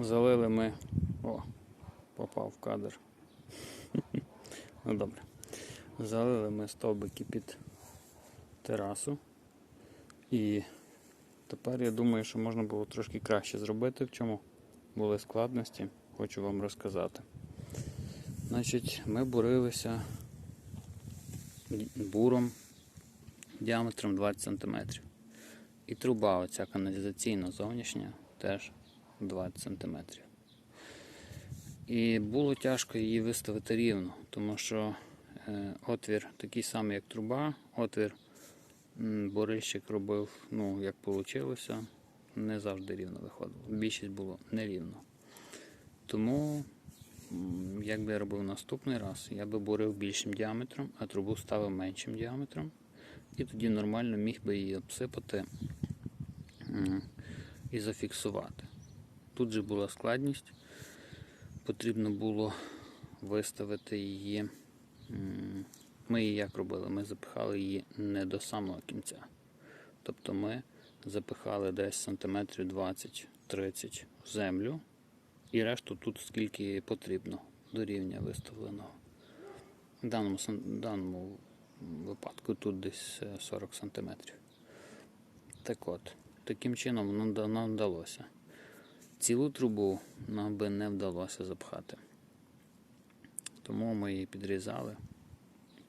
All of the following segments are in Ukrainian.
Залили ми. О, попав в кадр. Ну добре. Залили ми стовбики під терасу. І тепер я думаю, що можна було трошки краще зробити. В чому були складності, хочу вам розказати. Значить, ми бурилися буром діаметром 20 см. І труба оця каналізаційна зовнішня теж 20 см. І було тяжко її виставити рівно, тому що е, отвір такий самий, як труба, отвір м, бурильщик робив, ну, як вийшло, не завжди рівно виходило. Більшість було нерівно. Тому, як би я робив наступний раз, я би бурив більшим діаметром, а трубу ставив меншим діаметром. І тоді нормально міг би її обсипати і зафіксувати. Тут же була складність. Потрібно було виставити її. Ми її як робили? Ми запихали її не до самого кінця. Тобто ми запихали десь сантиметрів 20-30 в землю, і решту тут скільки потрібно до рівня виставленого. В даному, даному випадку тут десь е, 40 сантиметрів. Так от, таким чином нам вдалося. Цілу трубу нам би не вдалося запхати. Тому ми її підрізали.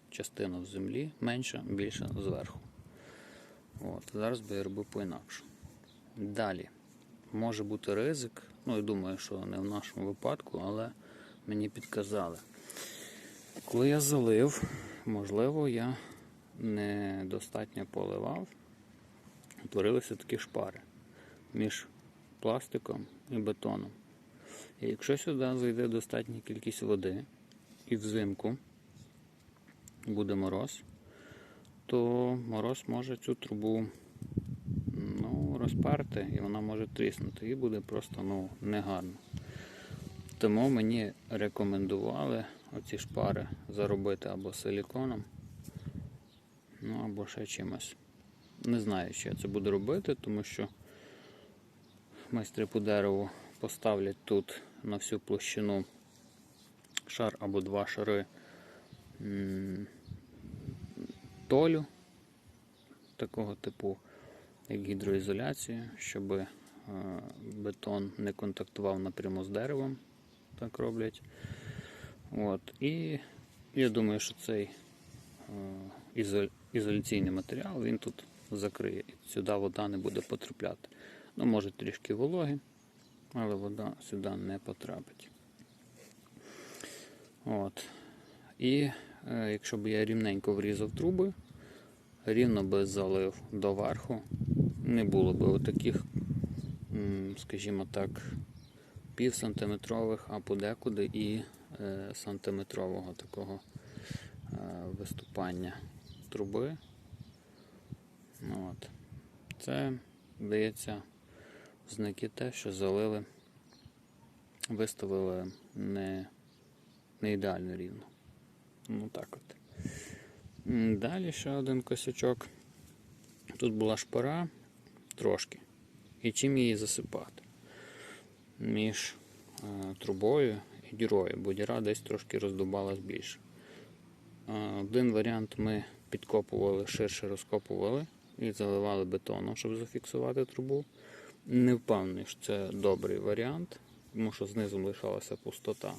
Частину в землі, менша, більша зверху. От, зараз би я робив по-інакше. Далі. Може бути ризик, ну я думаю, що не в нашому випадку, але мені підказали. Коли я залив, можливо, я недостатньо поливав, утворилися такі шпари між пластиком і бетоном. І якщо сюди зайде достатня кількість води і взимку буде мороз, то мороз може цю трубу ну, розперти і вона може тріснути. І буде просто ну, негарно. Тому мені рекомендували оці шпари заробити або силіконом, ну або ще чимось. Не знаю, що я це буду робити, тому що майстри по дереву поставлять тут на всю площину шар або два шари толю такого типу, як гідроізоляцію, щоб е, бетон не контактував напряму з деревом. Так роблять. От. І я думаю, що цей е, ізоляційний матеріал він тут закриє. Сюди вода не буде потрапляти. Ну, може трішки вологи, але вода сюди не потрапить. От. І е, якщо б я рівненько врізав труби, рівно би залив до верху, не було б отаких, скажімо так, пів сантиметрових, а подекуди і е, сантиметрового такого е, виступання труби. От. Це, здається, знаки те, що залили, виставили не, не ідеально рівно. Ну так от. Далі ще один косячок. Тут була шпара трошки. І чим її засипати? Між е, трубою і дірою, бо діра десь трошки роздубалась більше. Е, один варіант ми підкопували, ширше розкопували і заливали бетоном, щоб зафіксувати трубу. Не впевнений, що це добрий варіант, тому що знизу лишалася пустота.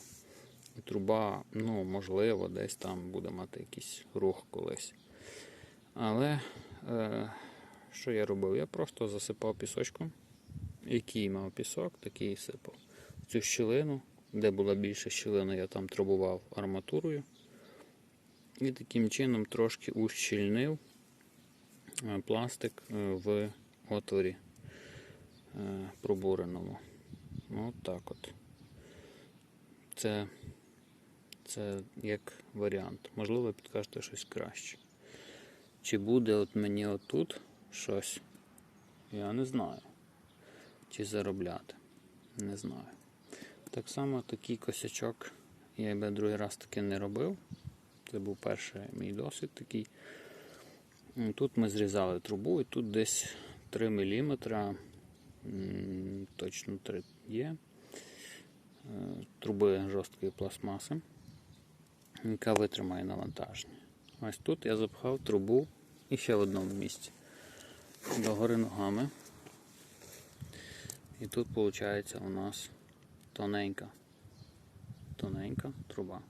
Труба, ну, можливо, десь там буде мати якийсь рух колись. Але е, що я робив? Я просто засипав пісочком. Який мав пісок, такий і сипав. В цю щілину, де була більша щілина, я там трубував арматурою. І таким чином трошки ущільнив е, пластик е, в отворі пробуреному. От так от. Це, це як варіант. Можливо, підкажете щось краще. Чи буде от мені отут щось? Я не знаю. Чи заробляти? Не знаю. Так само такий косячок я би другий раз таки не робив. Це був перший мій досвід такий. Тут ми зрізали трубу і тут десь 3 мм, точно 3 є. труби жорсткої пластмаси, яка витримає навантаження. Ось тут я запхав трубу і ще в одному місці. Догори ногами. І тут виходить у нас тоненька, тоненька труба.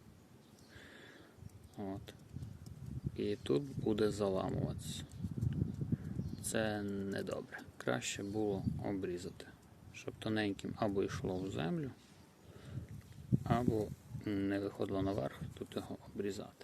От. І тут буде заламуватися. Це недобре. Краще було обрізати, щоб тоненьким або йшло в землю, або не виходило наверх, тут його обрізати.